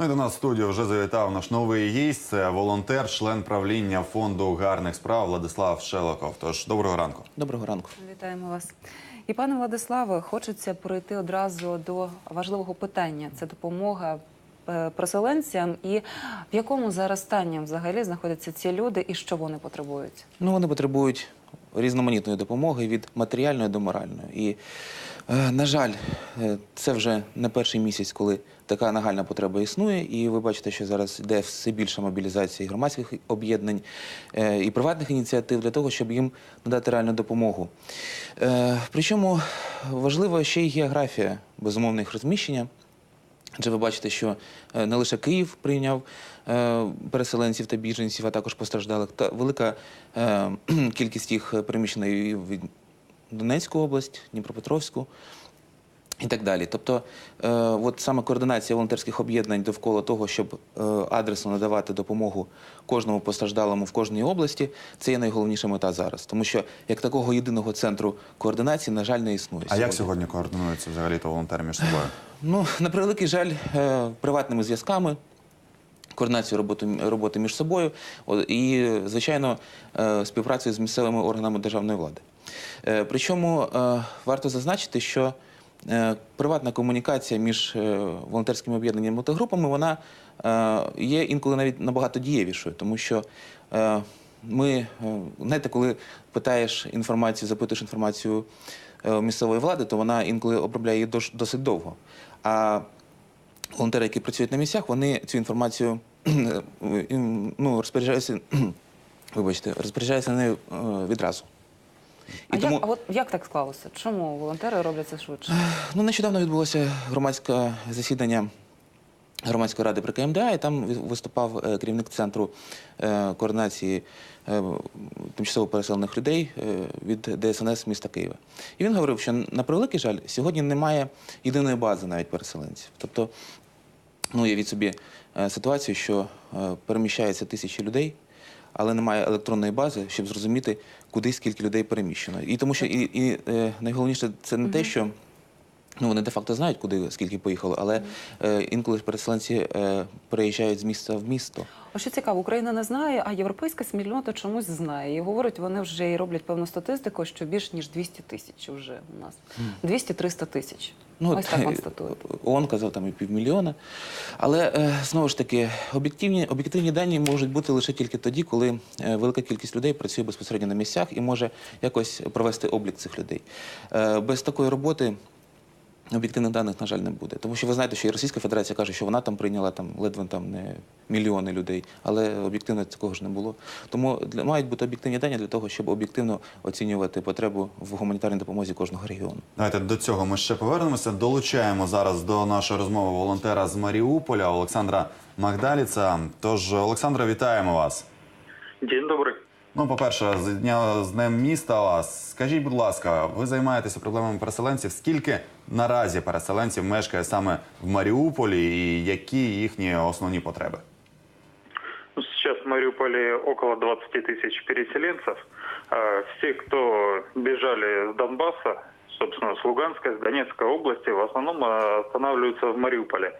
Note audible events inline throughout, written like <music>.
Ну і до нас в студію вже завітав наш новий гість. Це волонтер, член правління фонду гарних справ Владислав Шелоков. Тож доброго ранку. Доброго ранку. Вітаємо вас. І пане Владиславе, хочеться перейти одразу до важливого питання: це допомога е, переселенцям, і в якому зараз стані взагалі знаходяться ці люди, і що вони потребують? Ну, вони потребують різноманітної допомоги від матеріальної до моральної. І, на жаль, е, це вже не перший місяць, коли така нагальна потреба існує. І ви бачите, що зараз йде все більша мобілізація громадських об'єднань е, і приватних ініціатив для того, щоб їм надати реальну допомогу. Е, Причому важлива ще й географія безумовно їх розміщення. Адже ви бачите, що е, не лише Київ прийняв е, переселенців та біженців, а також постраждалих, та велика е, <clears throat> кількість їх переміщена і Донецьку область, Дніпропетровську і так далі. Тобто, е, от саме координація волонтерських об'єднань довкола того, щоб е, адресно надавати допомогу кожному постраждалому в кожній області, це є найголовніша мета зараз. Тому що як такого єдиного центру координації, на жаль, не існує. А як сьогодні координуються взагалі то волонтери між собою? Ну, на превеликий жаль, е, приватними зв'язками, координацію роботи, роботи між собою і, звичайно, е, співпрацею з місцевими органами державної влади. Е, Причому е, варто зазначити, що приватна комунікація між волонтерськими об'єднаннями та групами вона є інколи навіть набагато дієвішою, тому що ми, знаєте, коли питаєш інформацію, запитуєш інформацію місцевої влади, то вона інколи обробляє її досить довго. А волонтери, які працюють на місцях, вони цю інформацію <clears throat> е, ім, ну, розпоряджаються, <clears throat> вибачте, розпоряджаються нею е, відразу. А, як, а от як так склалося? Чому волонтери роблять це швидше? <sighs> Ну, нещодавно відбулося громадське засідання громадської ради при КМДА, і там виступав е, керівник центру е, координації тимчасово переселених людей від ДСНС міста Києва. І він говорив, що на превеликий жаль, сьогодні немає єдиної бази навіть переселенців. Тобто, ну, уявіть собі е, ситуацію, що е, переміщається тисячі людей. Але немає електронної бази, щоб зрозуміти, куди скільки людей переміщено. І тому що і, і е, найголовніше це не те, що ну вони де-факто знають, куди скільки поїхало, але інколи переселенці переїжджають з міста в місто. А що цікаво, Україна не знає, а європейська спільнота чомусь знає. І говорять, вони вже і роблять певну статистику, що більш ніж 200 тисяч вже у нас. 200-300 тисяч. Ось от, так е, констатують. ООН казав там і півмільйона. Але е, знову ж таки, об'єктивні, об'єктивні дані можуть бути лише тільки тоді, коли е, велика кількість людей працює безпосередньо на місцях і може якось провести облік цих людей. Е, без такої роботи. Об'єктивних даних, на жаль, не буде. Тому що ви знаєте, що і Російська Федерація каже, що вона там прийняла там ледве там не мільйони людей, але об'єктивно такого ж не було. Тому для, мають бути об'єктивні дані для того, щоб об'єктивно оцінювати потребу в гуманітарній допомозі кожного регіону. Давайте до цього ми ще повернемося. Долучаємо зараз до нашої розмови волонтера з Маріуполя Олександра Магдаліца. Тож, Олександра, вітаємо вас. День добрий. Ну, по-перше, з дня з днем міста вас. Скажіть, будь ласка, ви займаєтеся проблемами переселенців. Скільки наразі переселенців мешкає саме в Маріуполі, і які їхні основні потреби? Ну, Сейчас в Мариуполе около 20 тысяч переселенцев. Э, Все, кто бежали с Донбасса, собственно, с Луганской, с Донецкой области, в основном э, останавливаются в Мариуполе.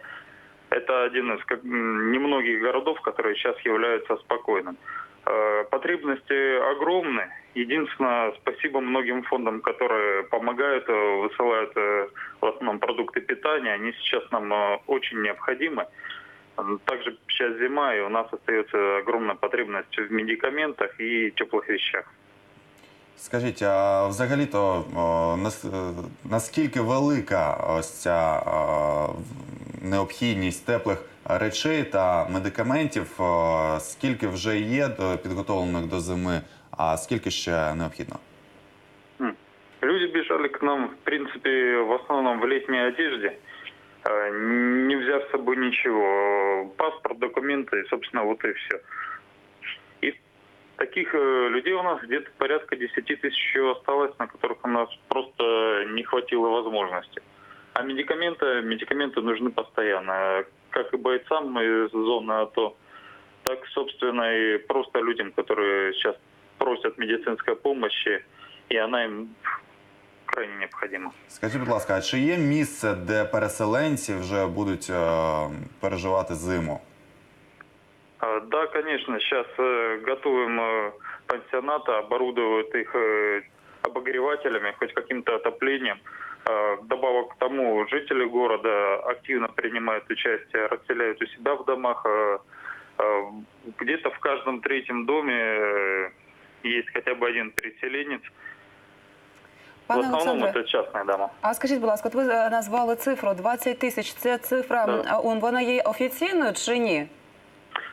Это один из как, м, немногих городов, которые сейчас являются спокойным. Э, Потребности огромны. Единственное, спасибо многим фондам, которые помогают, э, высылают э, в основном продукты питания. Они сейчас нам э, очень необходимы. М, Также сейчас зима, и у нас остается огромная потребность в медикаментах и теплых вещах. Скажіть, а взагалі-то о, нас- е, наскільки велика ось ця е, необхідність теплих речей та медикаментів? О, Скільки вже є до- підготовлених до зими, а скільки ще необхідно? М. Люди бежали к нам, в принципе, в основном в летней одежде, э, не взяв с собой ничего. Паспорт, документы, и, собственно, вот и все. И таких э, людей у нас где-то порядка 10 тысяч еще осталось, на которых у нас просто не хватило возможности. А медикаменты, медикаменты нужны постоянно, как и бойцам из зоны АТО, так, собственно, и просто людям, которые сейчас просят медицинской помощи, и она им крайне необходимо. Скажіть, будь ласка, а чи є місце, де переселенці вже будуть е, переживати зиму? А, Да, конечно, сейчас готовим э, пансионаты, оборудуют их э, обогревателями, хоть каким-то отоплением. А, Добавок к тому, жители города активно принимают участие, расселяют у себя в домах. А, а, Где-то в каждом третьем доме э, есть хотя бы один переселенец. В Пане основном Олександре, это частные дома. а скажіть, будь ласка, от ви е, назвали цифру 20 тисяч. Це цифра, Да. м, а, он- вона є офіційною чи ні?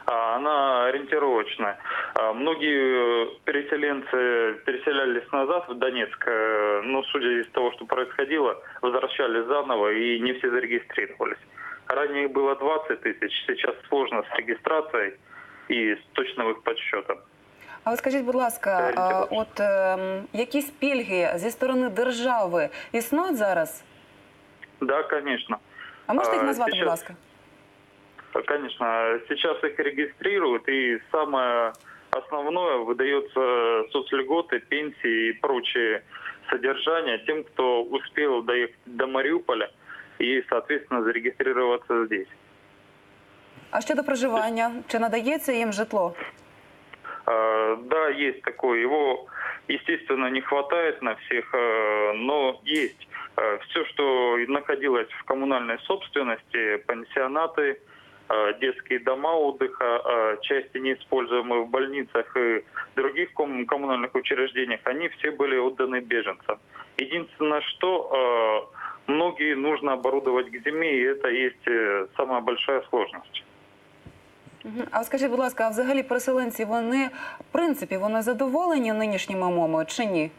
А, Она ориентировочная. А, Многие э, переселенцы переселялись назад в Донецк, э, но судя из того, что происходило, возвращались заново и не все зарегистрировались. Ранее их было 20 тысяч, сейчас сложно с регистрацией и с точным их подсчетом. А от скажіть, будь ласка, а, Орієнтировочно. от ем, якісь пільги зі сторони держави існують зараз? Да, конечно. А можете їх А, назвати, будь сейчас- ласка? Конечно, сейчас их регистрируют, и самое основное выдается соцльготы, пенсии и прочие содержания тем, кто успел доехать до Мариуполя и, соответственно, зарегистрироваться здесь. А щодо проживання, чи надається їм житло? А, Да, есть такое. Его, естественно, не хватает на всех, э, но есть. Все, что находилось в коммунальной собственности, пансионаты, э, детские дома отдыха, э, части неиспользуемые в больницах и других ком- коммунальных учреждениях, они все были отданы беженцам. Единственное, что э, многие нужно оборудовать к зиме, и это есть э, самая большая сложность. Мгм. А от скажіть, будь ласка, а взагалі переселенці вони в принципі вони задоволені нинішніми умовами чи ні?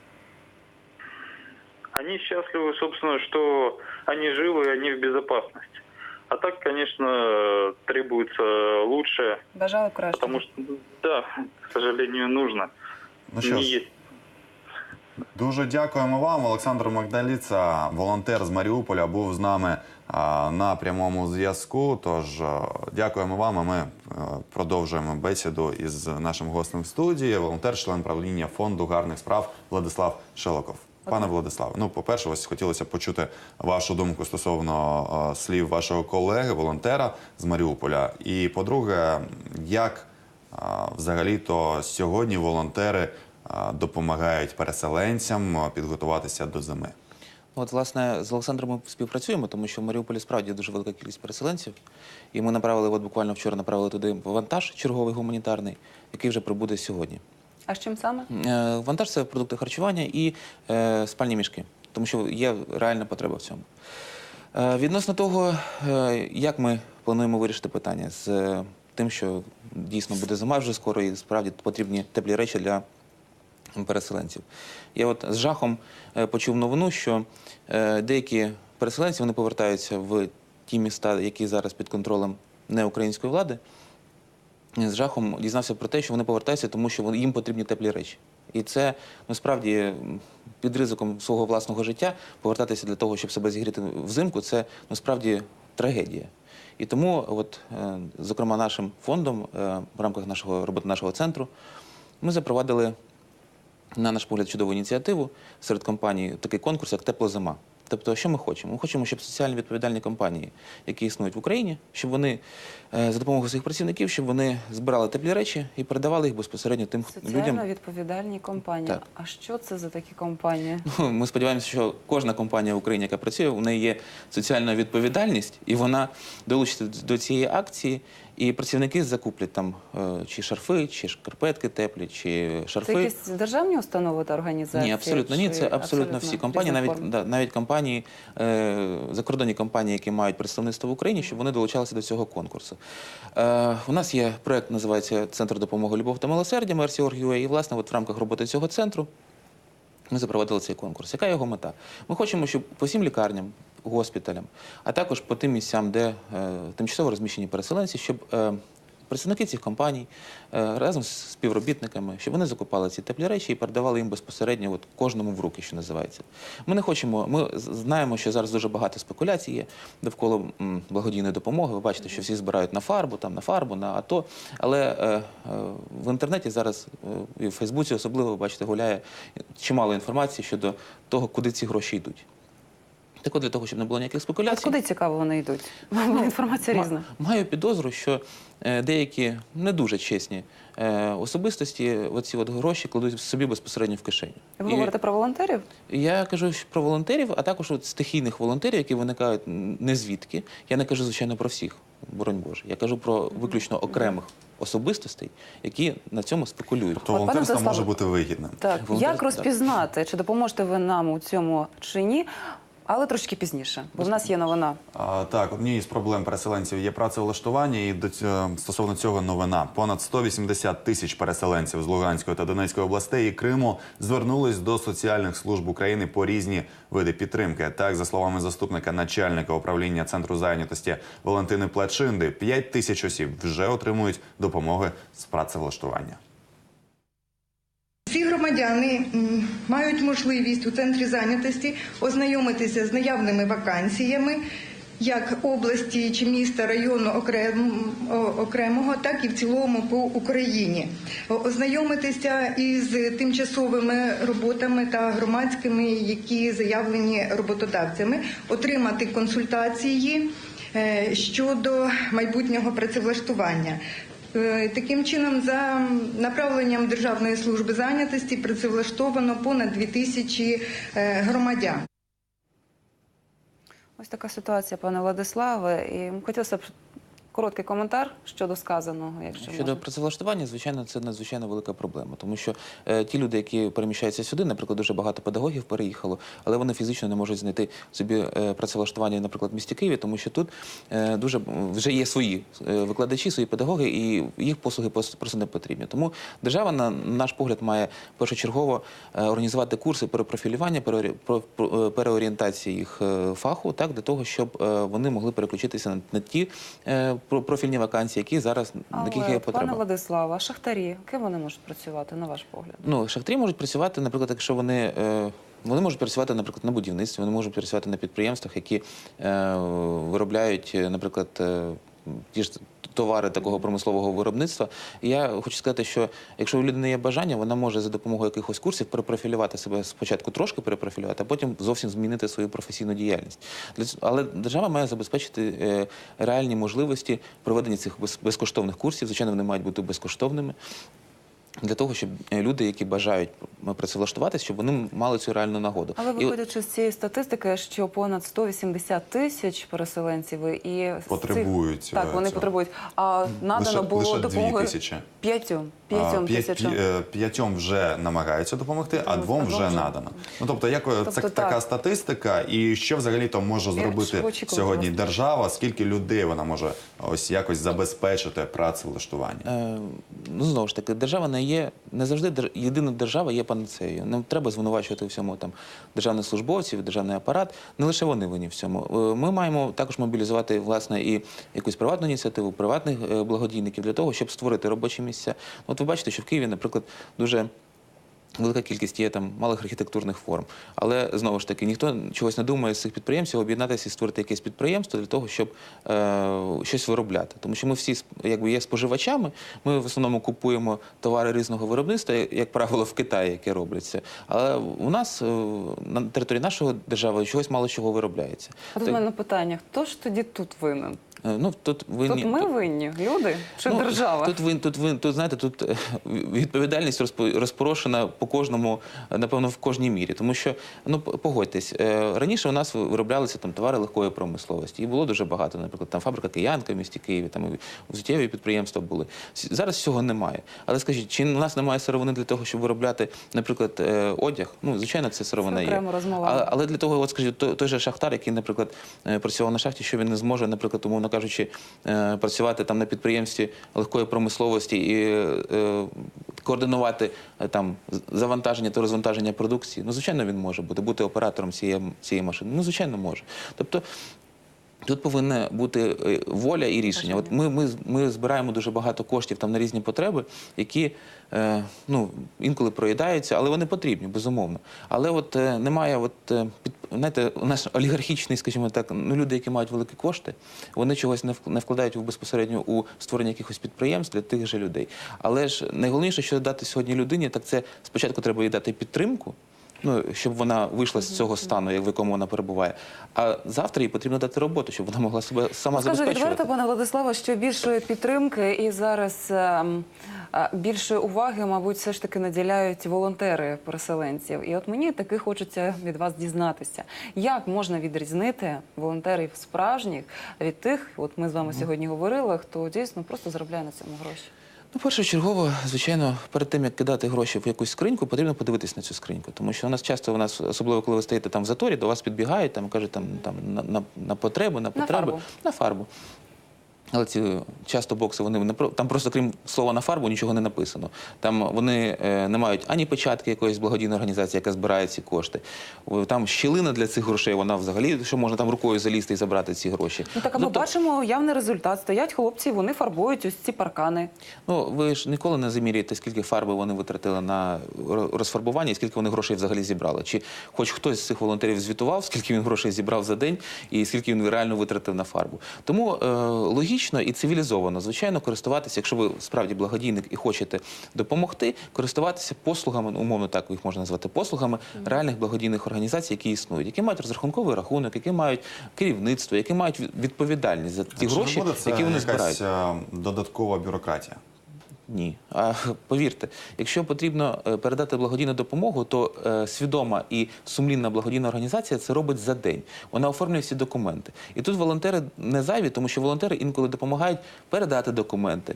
Они счастливы, собственно, что они живы, они в безопасности. А так, конечно, требуется лучше, Бажали б краще. потому что, да, к сожалению, нужно. Ну що Не ж, есть дуже дякуємо вам. Олександр Магдаліца, волонтер з Маріуполя, був з нами а, на прямому зв'язку. Тож дякуємо вам. А ми е, продовжуємо бесіду із нашим гостем в студії. Волонтер, член правління фонду гарних справ Владислав Шелоков. Пане Владиславе, ну по-перше, ось хотілося почути вашу думку стосовно е, слів вашого колеги, волонтера з Маріуполя. І по-друге, як е, взагалі-то сьогодні волонтери е, допомагають переселенцям підготуватися до зими. От, власне, з Олександром ми співпрацюємо, тому що в Маріуполі справді дуже велика кількість переселенців. І ми направили, от буквально вчора направили туди вантаж черговий гуманітарний, який вже прибуде сьогодні. А з чим саме? Е, Вантаж це продукти харчування і е, спальні мішки, тому що є реальна потреба в цьому. Е, відносно того, як ми плануємо вирішити питання з тим, що дійсно буде зима вже скоро, і справді потрібні теплі речі для переселенців. Я от з жахом почув новину, що деякі переселенці вони повертаються в ті міста, які зараз під контролем неукраїнської влади. З жахом дізнався про те, що вони повертаються, тому що їм потрібні теплі речі. І це насправді під ризиком свого власного життя повертатися для того, щоб себе зігріти взимку, це насправді трагедія. І тому, от, е, зокрема, нашим фондом е, в рамках нашого роботи нашого центру ми запровадили на наш погляд, чудову ініціативу серед компаній такий конкурс, як Теплозима. Тобто, що ми хочемо? Ми хочемо, щоб соціально відповідальні компанії, які існують в Україні, щоб вони е, за допомогою своїх працівників, щоб вони збирали теплі речі і передавали їх безпосередньо тим Соціально людям. відповідальні компанії. Так. А що це за такі компанії? Ну, Ми сподіваємося, що кожна компанія в Україні, яка працює, у неї є соціальна відповідальність, і вона долучиться до цієї акції. І працівники закуплять там е, чи шарфи, чи шкарпетки теплі, чи шарфи. Це якісь державні установи та організації? Ні, абсолютно ні. Це абсолютно всі компанії, навіть да, навіть компанії, е, закордонні компанії, які мають представництво в Україні, щоб вони долучалися до цього конкурсу. Е, у нас є проект, називається Центр допомоги любов та милосердя Мерсі.org.ua, і власне, от в рамках роботи цього центру ми запровадили цей конкурс. Яка його мета? Ми хочемо, щоб по всім лікарням, госпіталям, а також по тим місцям, де е, тимчасово розміщені переселенці, щоб е, представники цих компаній е, разом з співробітниками, щоб вони закупали ці теплі речі і передавали їм безпосередньо от, кожному в руки, що називається. Ми не хочемо, ми знаємо, що зараз дуже багато спекуляцій є довкола благодійної допомоги. Ви бачите, що всі збирають на фарбу, там на фарбу, на АТО. Але е, е, в інтернеті зараз е, і в Фейсбуці особливо ви бачите, гуляє чимало інформації щодо того, куди ці гроші йдуть. Так от для того, щоб не було ніяких От спекуляцій. куди цікаво вони йдуть? Інформація різна. Маю підозру, що е, деякі не дуже чесні е, особистості оці от гроші кладуть собі безпосередньо в кишеню. Ви говорите про волонтерів? Я кажу про волонтерів, а також от стихійних волонтерів, які виникають не звідки. Я не кажу, звичайно, про всіх, боронь Боже. Я кажу про виключно окремих особистостей, які на цьому спекулюють. Тобто От, пане волонтерство може бути вигідним. Так, як розпізнати, чи допоможете ви нам у цьому чи ні? Але трошки пізніше, бо в нас є новина. А, так, однією з проблем переселенців є працевлаштування, і до цього, стосовно цього новина. Понад 180 тисяч переселенців з Луганської та Донецької областей і Криму звернулись до соціальних служб України по різні види підтримки. Так, за словами заступника начальника управління центру зайнятості Валентини Плачинди, 5 тисяч осіб вже отримують допомоги з працевлаштування. Всі громадяни мають можливість у центрі зайнятості ознайомитися з наявними вакансіями як області чи міста району окрем- окремого, так і в цілому по Україні. Ознайомитися із тимчасовими роботами та громадськими, які заявлені роботодавцями, отримати консультації е, щодо майбутнього працевлаштування. Е, Таким чином, за направленням Державної служби зайнятості працевлаштовано понад 2 тисячі е, громадян. Ось така ситуація, пане Владиславе. І хотілося б короткий коментар щодо сказаного, якщо Щодо можна. працевлаштування, звичайно, це надзвичайно велика проблема, тому що е, ті люди, які переміщаються сюди, наприклад, дуже багато педагогів переїхало, але вони фізично не можуть знайти собі е, працевлаштування, наприклад, в місті Києві, тому що тут е, дуже вже є свої е, викладачі, свої педагоги, і їх послуги пос- просто не потрібні. Тому держава, на наш погляд, має першочергово е, організувати курси перепрофілювання, переорі- про- про- е, переорієнтації їх е, фаху, так для того, щоб е, вони могли переключитися на, на ті е, профільні вакансії, які зараз на яких є потреба. пане Владислава, шахтарі, ким вони можуть працювати, на ваш погляд? Ну, шахтарі можуть працювати, наприклад, якщо вони. Е, вони можуть працювати, наприклад, на будівництві, вони можуть працювати на підприємствах, які е, виробляють, е, наприклад, е, ті ж товари такого промислового виробництва. І я хочу сказати, що якщо у людини є бажання, вона може за допомогою якихось курсів перепрофілювати себе спочатку трошки перепрофілювати, а потім зовсім змінити свою професійну діяльність. Але держава має забезпечити е, реальні можливості проведення цих безкоштовних курсів. Звичайно, вони мають бути безкоштовними. Для того, щоб е, люди, які бажають працевлаштуватися, щоб вони мали цю реальну нагоду. Але І- виходячи з цієї статистики, що понад 180 тисяч переселенців і з цих- Потребують, так, е, вони цього. потребують. А надано Лише- було лише дві допомогою тисячі. п'ятьом, п'ятьом тисячам. е, П'ятьом вже намагаються допомогти, а Двом- двом вже надано. Ну тобто, як е, це Тобто така статистика, і що взагалі то може зробити сьогодні держава? Скільки людей вона може ось якось забезпечити працевлаштування? Е, ну знову ж таки, держава не є не завжди єдина держава є панацеєю. Не треба звинувачувати у всьому там державних службовців, державний апарат. Не лише вони винні в цьому. Е, Ми маємо також мобілізувати власне і якусь приватну ініціативу, приватних е, благодійників для того, щоб створити робочі місця. От ви бачите, що в Києві, наприклад, дуже. Велика кількість є там малих архітектурних форм, але знову ж таки ніхто чогось не думає з цих підприємців об'єднатися і створити якесь підприємство для того, щоб е, щось виробляти. Тому що ми всі якби є споживачами. Ми в основному купуємо товари різного виробництва, як- правило, в Китаї, які робляться. Але у нас е, на території нашої держави чогось мало чого виробляється. А тут Так, в мене питання: хто ж тоді тут винен? Е, ну тут винні- Тут ми тут- винні, люди чи Ну, держава? Тут ви тут ви тут знаєте, тут е, відповідальність розпорошена по кожному, е, напевно, в кожній мірі. Тому що ну погодьтесь, раніше у нас вироблялися там товари легкої промисловості, і було дуже багато. Наприклад, там фабрика Киянка в місті Києві, там взуттєві підприємства були. Зараз цього немає. Але скажіть, чи у нас немає сировини для того, щоб виробляти, наприклад, одяг? Ну звичайно, це сировина Це є. Але, але для того, от скажіть, той, же шахтар, який, наприклад, працював на шахті, що він не зможе, наприклад, умовно кажучи, е, працювати там на підприємстві легкої промисловості і е, координувати е, там завантаження та розвантаження продукції. Ну, звичайно, він може бути, бути оператором цієї, цієї машини. Ну, звичайно, може. Тобто. Тут повинна бути е, воля і рішення. От ми, ми, ми збираємо дуже багато коштів там на різні потреби, які е, ну, інколи проїдаються, але вони потрібні, безумовно. Але от е, немає, от, е, під, знаєте, у нас олігархічний, скажімо так, ну, люди, які мають великі кошти, вони чогось не вк- не вкладають в- безпосередньо у створення якихось підприємств для тих же людей. Але ж найголовніше, що дати сьогодні людині, так це спочатку треба їй дати підтримку. Ну, щоб вона вийшла з цього стану, як в якому вона перебуває. А завтра їй потрібно дати роботу, щоб вона могла себе сама Скажу забезпечувати. відверто, пане Владиславе, що більшої підтримки і зараз ем, е, більшої уваги, мабуть, все ж таки наділяють волонтери переселенців. І от мені таки хочеться від вас дізнатися, як можна відрізнити волонтерів справжніх від тих, от ми з вами сьогодні говорили, хто дійсно просто заробляє на цьому гроші. Ну, першочергово, звичайно, перед тим як кидати гроші в якусь скриньку, потрібно подивитись на цю скриньку. Тому що у нас часто у нас, особливо коли ви стоїте там в заторі, до вас підбігають там кажуть там, там на, на, на потребу, на потреби, фарбу. на фарбу. Але ці часто бокси вони не там просто крім слова на фарбу нічого не написано. Там вони е, не мають ані печатки якоїсь благодійної організації, яка збирає ці кошти. Там щілина для цих грошей, вона взагалі що можна там рукою залізти і забрати ці гроші. Ну так а ми Тобто- бачимо явний результат. Стоять хлопці, вони фарбують ось ці паркани. Ну, ви ж ніколи не заміряєте, скільки фарби вони витратили на розфарбування і скільки вони грошей взагалі зібрали. Чи хоч хтось з цих волонтерів звітував, скільки він грошей зібрав за день і скільки він реально витратив на фарбу. Тому е, логічно і цивілізовано, звичайно, користуватися, якщо ви справді благодійник і хочете допомогти, користуватися послугами, ну, умовно так їх можна назвати послугами реальних благодійних організацій, які існують, які мають розрахунковий рахунок, які мають керівництво, які мають відповідальність за ті гроші, які вони збирають. е, додаткова бюрократія? Ні. А повірте, якщо потрібно е, передати благодійну допомогу, то е, свідома і сумлінна благодійна організація це робить за день. Вона оформлює всі документи. І тут волонтери не зайві, тому що волонтери інколи допомагають передати документи.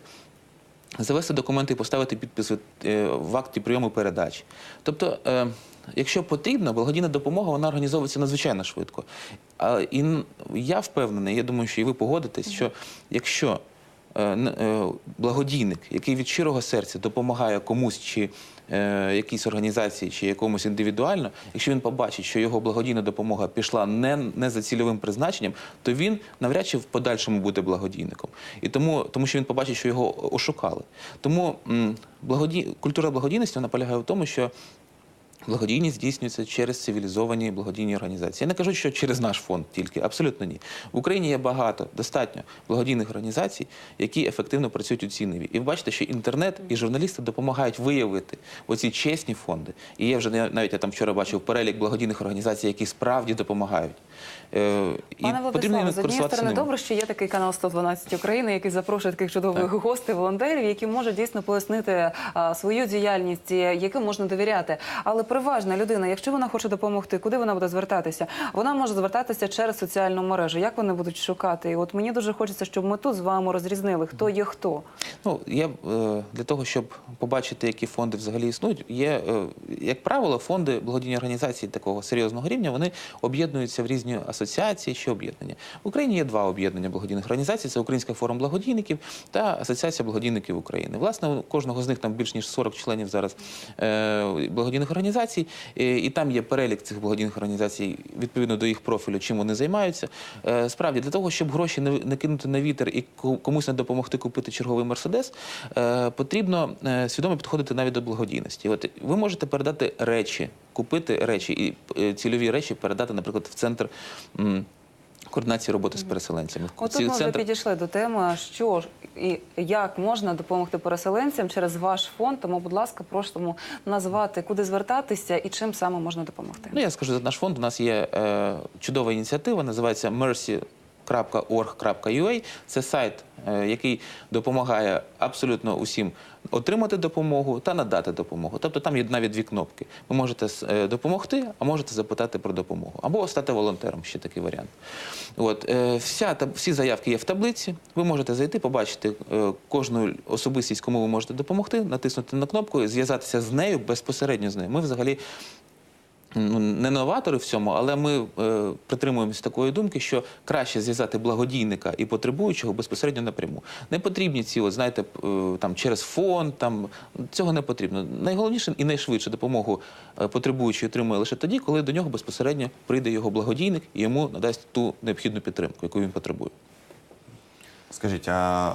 Завести документи і поставити підпис е, в акті прийому передач. Тобто, е, якщо потрібно, благодійна допомога вона організовується надзвичайно швидко. А, і я впевнений, я думаю, що і ви погодитесь, що якщо благодійник, який від щирого серця допомагає комусь чи е, якійсь організації, чи якомусь індивідуально, якщо він побачить, що його благодійна допомога пішла не, не за цільовим призначенням, то він навряд чи в подальшому буде благодійником. І тому, тому що він побачить, що його ошукали. Тому благоді... культура благодійності вона полягає в тому, що Благодійність здійснюється через цивілізовані благодійні організації. Я не кажу, що через наш фонд тільки, абсолютно ні. В Україні є багато, достатньо благодійних організацій, які ефективно працюють у цій ниві. І ви бачите, що інтернет і журналісти допомагають виявити оці чесні фонди. І є вже навіть я там вчора бачив перелік благодійних організацій, які справді допомагають. Е, і Пане потрібно з однієї сторони, ними. добре, що є такий канал 112 України, який запрошує таких чудових гостей, волонтерів, які можуть дійсно пояснити свою діяльність, яким можна довіряти. Але переважна людина, якщо вона хоче допомогти, куди вона буде звертатися? Вона може звертатися через соціальну мережу. Як вони будуть шукати? І от мені дуже хочеться, щоб ми тут з вами розрізнили, хто є хто. Ну, я е, для того, щоб побачити, які фонди взагалі існують, є, е, як правило, фонди благодійні організації такого серйозного рівня, вони об'єднуються в різні асоціації чи об'єднання. В Україні є два об'єднання благодійних організацій: це Українська форум благодійників та Асоціація благодійників України. Власне, у кожного з них там більш ніж 40 членів зараз е, благодійних організацій, е, і там є перелік цих благодійних організацій відповідно до їх профілю, чим вони займаються. Е, справді, для того, щоб гроші не, кинути на вітер і комусь не допомогти купити черговий мерседес, е, потрібно свідомо підходити навіть до благодійності. От ви можете передати речі, купити речі і цільові речі передати, наприклад, в центр. Координації роботи з переселенцями. От Ці тут ми вже центри- підійшли до теми, що і як можна допомогти переселенцям через ваш фонд. Тому, будь ласка, просимо назвати, куди звертатися і чим саме можна допомогти. Ну, я скажу за наш фонд. У нас є е, чудова ініціатива, називається mercy.org.ua. Це сайт, е, який допомагає абсолютно усім отримати допомогу та надати допомогу. Тобто там є навіть дві кнопки. Ви можете е, допомогти, а можете запитати про допомогу. Або стати волонтером, ще такий варіант. От, е, вся, всі заявки є в таблиці. Ви можете зайти, побачити кожну особистість, кому ви можете допомогти, натиснути на кнопку, зв'язатися з нею безпосередньо з нею. Ми взагалі не новатори в цьому, але ми е, притримуємося такої думки, що краще зв'язати благодійника і потребуючого безпосередньо напряму. Не потрібні ці, от, знаєте, е, там через фонд, там цього не потрібно. Найголовніше і найшвидше допомогу е, потребуючий отримує лише тоді, коли до нього безпосередньо прийде його благодійник і йому надасть ту необхідну підтримку, яку він потребує. Скажіть, а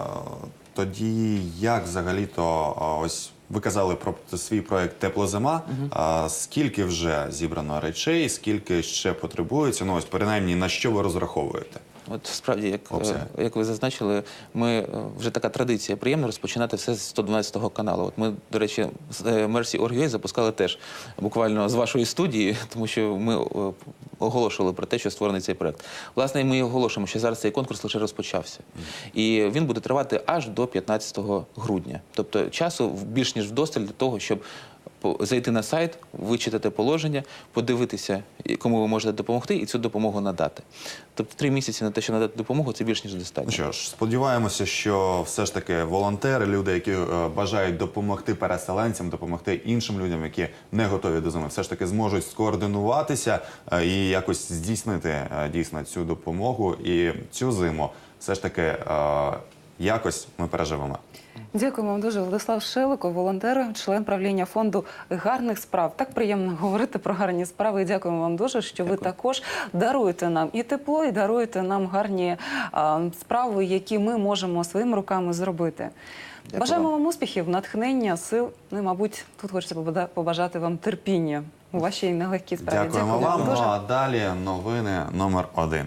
тоді як взагалі-то ось ви казали про свій проект Теплозима. А скільки вже зібрано речей, скільки ще потребується? Ну ось принаймні на що ви розраховуєте? От справді, як, Обсяги. е, як ви зазначили, ми е, вже така традиція приємно розпочинати все з 112 каналу. От ми, до речі, з е, Mercy запускали теж буквально з вашої студії, <laughs> тому що ми е, оголошували про те, що створений цей проект. Власне, ми оголошуємо, що зараз цей конкурс лише розпочався, і він буде тривати аж до 15 грудня. Тобто часу більш ніж вдосталь для того, щоб зайти на сайт, вичитати положення, подивитися, кому ви можете допомогти, і цю допомогу надати. Тобто три місяці на те, що надати допомогу, це більш ніж достатньо. Ну що ж, сподіваємося, що все ж таки волонтери, люди, які е, бажають допомогти переселенцям, допомогти іншим людям, які не готові до зими, все ж таки зможуть скоординуватися е, і якось здійснити е, дійсно цю допомогу. І цю зиму все ж таки якось ми переживемо. Дякуємо вам дуже, Владислав Шелико, волонтер, член правління фонду гарних справ. Так приємно говорити про гарні справи. І дякуємо вам дуже, що ви також даруєте нам і тепло, і даруєте нам гарні а, справи, які ми можемо своїми руками зробити. Дякую Бажаємо вам. успіхів, натхнення, сил. Ну і, мабуть, тут хочеться побада- побажати вам терпіння у вашій нелегкій справі. Дякуємо Дякую вам. дуже. Ну а далі новини номер один.